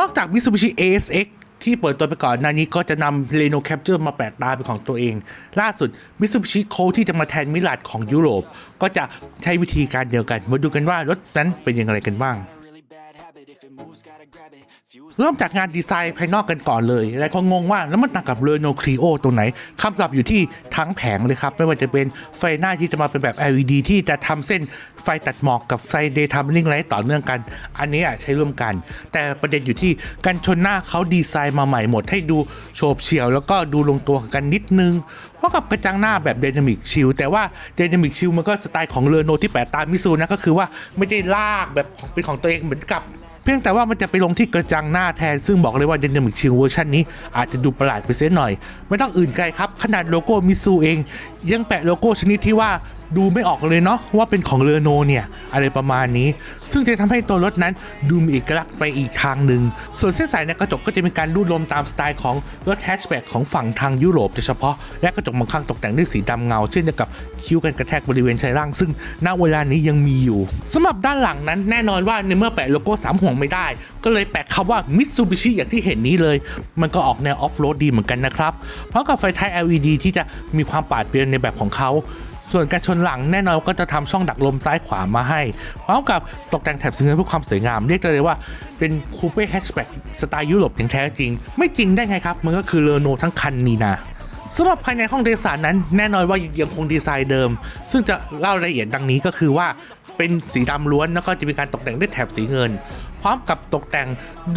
นอกจาก Mitsubishi ASX ที่เปิดตัวไปก่อนหน้านี้ก็จะนำ Reno Capture มาแปะตาเป็นของตัวเอง ล่าสุด Mitsubishi c o ที่จะมาแทนมิลาดของยุโรป ก็จะใช้วิธีการเดียวกัน มาดูกันว่ารถนั้นเป็นยังไงกันบ้าง เริ่มจากงานดีไซน์ภายนอกกันก่อนเลยหลายคนงงว่าแล้วมันต่างกับเรโนครีโอตรงไหนคำตอบอยู่ที่ทั้งแผงเลยครับ ไม่ว่าจะเป็นไฟหน้าที่จะมาเป็นแบบ LED ที่จะทำเส้นไฟตัดหมอกกับไฟ daytime running light ต่อเนื่องกัน อันนี้อะใช้ร่วมกัน แต่ประเด็นอยู่ที่กันชนหน้าเขาดีไซน์มาใหม่หมด ให้ดูโฉบเฉี่ยวแล้วก็ดูลงตัวกันนิดนึงเพราะกับกระจังหน้าแบบ Dynamic Shield แต่ว่า Dynamic Shield มันก็สไตล์ของเรโนที่แปะตามมิซูนะก็คือว่าไม่ได้ลากแบบเป็นของตัวเองเหมือนกับ พียงแต่ว่ามันจะไปลงที่กระจังหน้าแทน ซึ่งบอกเลยว่า Dynamic Shield เวอร์ชันนี้อาจจะดูประหลาดไปเสียหน่อย ไม่ต้องอื่นไกลครับ ขนาดโลโก้มิซูเอง ยังแปะโลโก้ชนิดที่ว่า ดูไม่ออกเลยเนาะว่าเป็นของเรโนเนี่ย อะไรประมาณนี้ ซึ่งจะทำให้ตัวรถนั้นดูมีเอกลักษณ์ไปอีกทางหนึ่ง ส่วนเส้นสายในกระจกก็จะมีการรูดลมตามสไตล์ของรถแฮชแบ็กของฝั่งทางยุโรปโดยเฉพาะ และกระจกบางข้างตกแต่งด้วยสีดำเงา เช่นเดียวกับคิ้วกันกระแทกบริเวณชายล่าง ซึ่งณเวลานี้ยังมีอยู่สำหรับด้านหลังนั้นแน่นอนว่าในเมื่อแปะโลโก้สามห่วงไม่ได้ ก็เลยแปะคำว่า Mitsubishi อย่างที่เห็นนี้เลย มันก็ออกแนวออฟโรดดีเหมือนกันนะครับเพราะกับไฟท้าย LED ที่จะมีความปาดเปรียวในแบบของเขา ส่วนการชนหลังแน่นอนก็จะทำช่องดักลมซ้ายขวามาให้พร้อมกับตกแต่งแถบสีเงินเพื่อความสวยงาม เรียกได้เลยว่าเป็นคูเป้แฮชแบ็กสไตล์ยุโรปอย่างแท้จริง ไม่จริงได้ไงครับ มันก็คือเรโนทั้งคันนี่นะสำหรับภายในห้องโดยสารนั้นแน่นอนว่ายังคงดีไซน์เดิม ซึ่งจะเล่ารายละเอียดดังนี้ก็คือว่า เป็นสีดำล้วนแล้วก็จะมีการตกแต่งด้วยแถบสีเงิน พร้อมกับตกแต่ง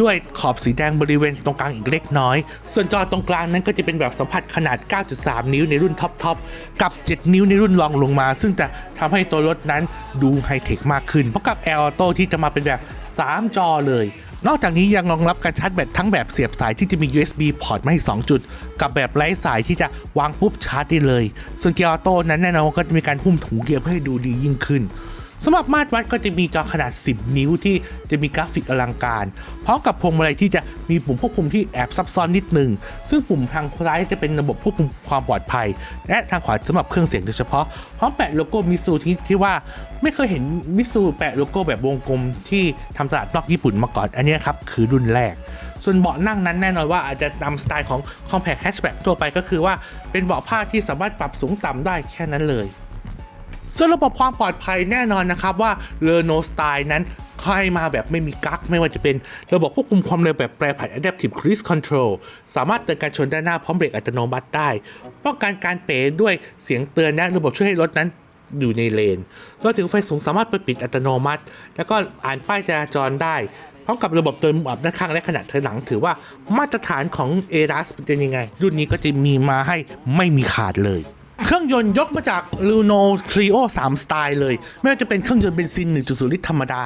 ด้วยขอบสีแดงบริเวณตรงกลางอีกเล็กน้อย ส่วนจอตรงกลางนั้นก็จะเป็นแบบสัมผัสขนาด 9.3 นิ้วในรุ่นท็อปทอปกับ 7 นิ้วในรุ่นรองลงมา ซึ่งจะทำให้ตัวรถนั้นดูไฮเทคมากขึ้นเพราะกับ Air Auto ที่จะมาเป็นแบบ 3 จอเลยนอกจากนี้ยังรองรับการชาร์จแบตทั้งแบบเสียบสายที่จะมี USB พอร์ตมาให้ 2 จุด กับแบบไร้สายที่จะวางปุ๊บชาร์จได้เลย ส่วนเกียร์ออโต้นั้นแน่นอนก็จะมีการหุ้มถุงเกียร์เพื่อให้ดูดียิ่งขึ้น สำหรับมาตรวัดก็จะมีจอขนาด 10 นิ้วที่จะมีกราฟิกอลังการพร้อมกับพวงมาลัยที่จะมีปุ่มควบคุมที่แอบซับซ้อนนิดหนึ่งซึ่งปุ่มทางซ้ายจะเป็นระบบควบคุมความปลอดภัย และทางขวาสำหรับเครื่องเสียงโดยเฉพาะพร้อมแปะโลโก้มิซูที่ที่ว่าไม่เคยเห็นมิซูแปะโลโก้แบบวงกลมที่ทำตลาดนอกญี่ปุ่นมาก่อนอันนี้ครับคือรุ่นแรก ส่วนเบาะนั่งนั้นแน่นอนว่าอาจจะนำสไตล์ของ compact hatchback ทั่วไปก็คือว่าเป็นเบาะผ้าที่สามารถปรับสูงต่ำได้แค่นั้นเลย ส่วนระบบความปลอดภัยแน่นอนนะครับว่า r e n o Style นั้นให้มาแบบไม่มีกั๊กไม่ว่าจะเป็นระบบควบคุมความเร็วแบบแปรผัน Adaptive Cruise Control สามารถเตือนการชนด้านหน้าพร้อมเบรกอัตโนมัติได้ ป้องกันการเป๋ด้วยเสียงเตือนและระบบช่วยให้รถนั้นอยู่ในเลนรวมถึงไฟสูงสามารถเปิดปิดอัตโนมัติ แล้วก็อ่านป้ายจราจรได้พร้อมกับระบบเตือนมุมอับด้านข้างและขนาดถอยหลังถือว่ามาตรฐานของ a r a s เป็นยังไง รุ่นนี้ก็จะมีมาให้ไม่มีขาดเลย เครื่องยนต์ยกมาจาก Luno Trio 3 สไตล์เลย ไม่ว่าจะเป็นเครื่องยนต์เบนซิน 1.0 ลิตรธรรมดา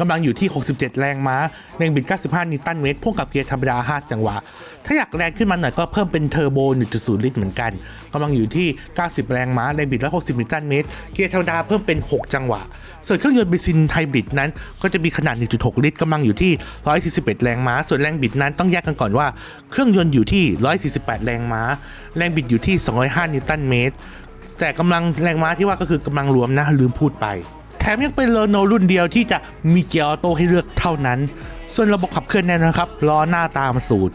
กำลังอยู่ที่ 67 แรงม้าแรงบิด 95 นิวตันเมตรพ่วงกับเกียร์ธรรมดา 5 จังหวะ ถ้าอยากแรงขึ้นมาหน่อยก็เพิ่มเป็นเทอร์โบ 1.0 ลิตรเหมือนกันกำลังอยู่ที่ 90 แรงม้าแรงบิด 160 นิวตันเมตรเกียร์ธรรมดาเพิ่มเป็น 6 จังหวะ ส่วนเครื่องยนต์เบนซินไฮบริดนั้น ก็จะมีขนาด 1.6 ลิตรกำลังอยู่ที่ 141 แรงม้า ส่วนแรงบิดนั้นต้องแยกกันก่อนว่า เครื่องยนต์อยู่ที่ 148 แรงม้า แรงบิดอยู่ที่ 205 นิวตันเมตรแต่กำลังแรงม้าที่ว่าก็คือกำลังรวมนะลืมพูดไป แถมยังเป็นเรโนรุ่นเดียวที่จะมีเกียร์ออโต้ให้เลือกเท่านั้น ส่วนระบบขับเคลื่อนแน่นะครับล้อหน้าตามสูตร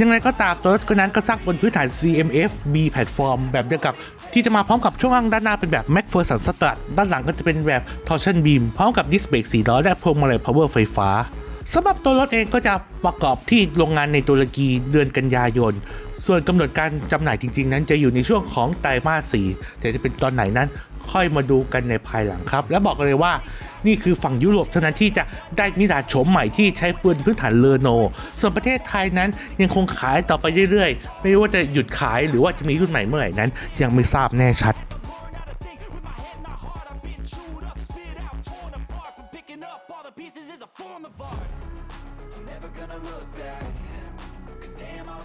ยังไงก็ตามตัวรถก็นั้นก็สร้างบนพื้นฐาน CMF B แพลตฟอร์มแบบเดียวกับ ที่จะมาพร้อมกับช่วงล่างด้านหน้าเป็นแบบ MacPherson Strut ด้านหลังก็จะเป็นแบบ Torsion Beam พร้อมกับดิสเบรก4ล้อและพวงมาลัย Power ไฟฟ้า สำหรับตัวรถเองก็จะประกอบที่โรงงานในตุรกีเดือนกันยายน ส่วนกำหนดการจำหน่ายจริง ๆ นั้นจะอยู่ในช่วงของไตรมาสสี่แต่จะเป็นตอนไหนนั้นค่อยมาดูกันในภายหลังครับ และบอกเลยว่านี่คือฝั่งยุโรปเท่านั้นที่จะได้มิดาโฉมใหม่ที่ใช้ปืนพื้นฐานเลโน ส่วนประเทศไทยนั้นยังคงขายต่อไปเรื่อยๆ ไม่ว่าจะหยุดขายหรือว่าจะมีรุ่นใหม่เมื่อไหร่นั้น ยังไม่ทราบแน่ชัด pieces is a form of art. I'm never gonna look back. Cause damn, I was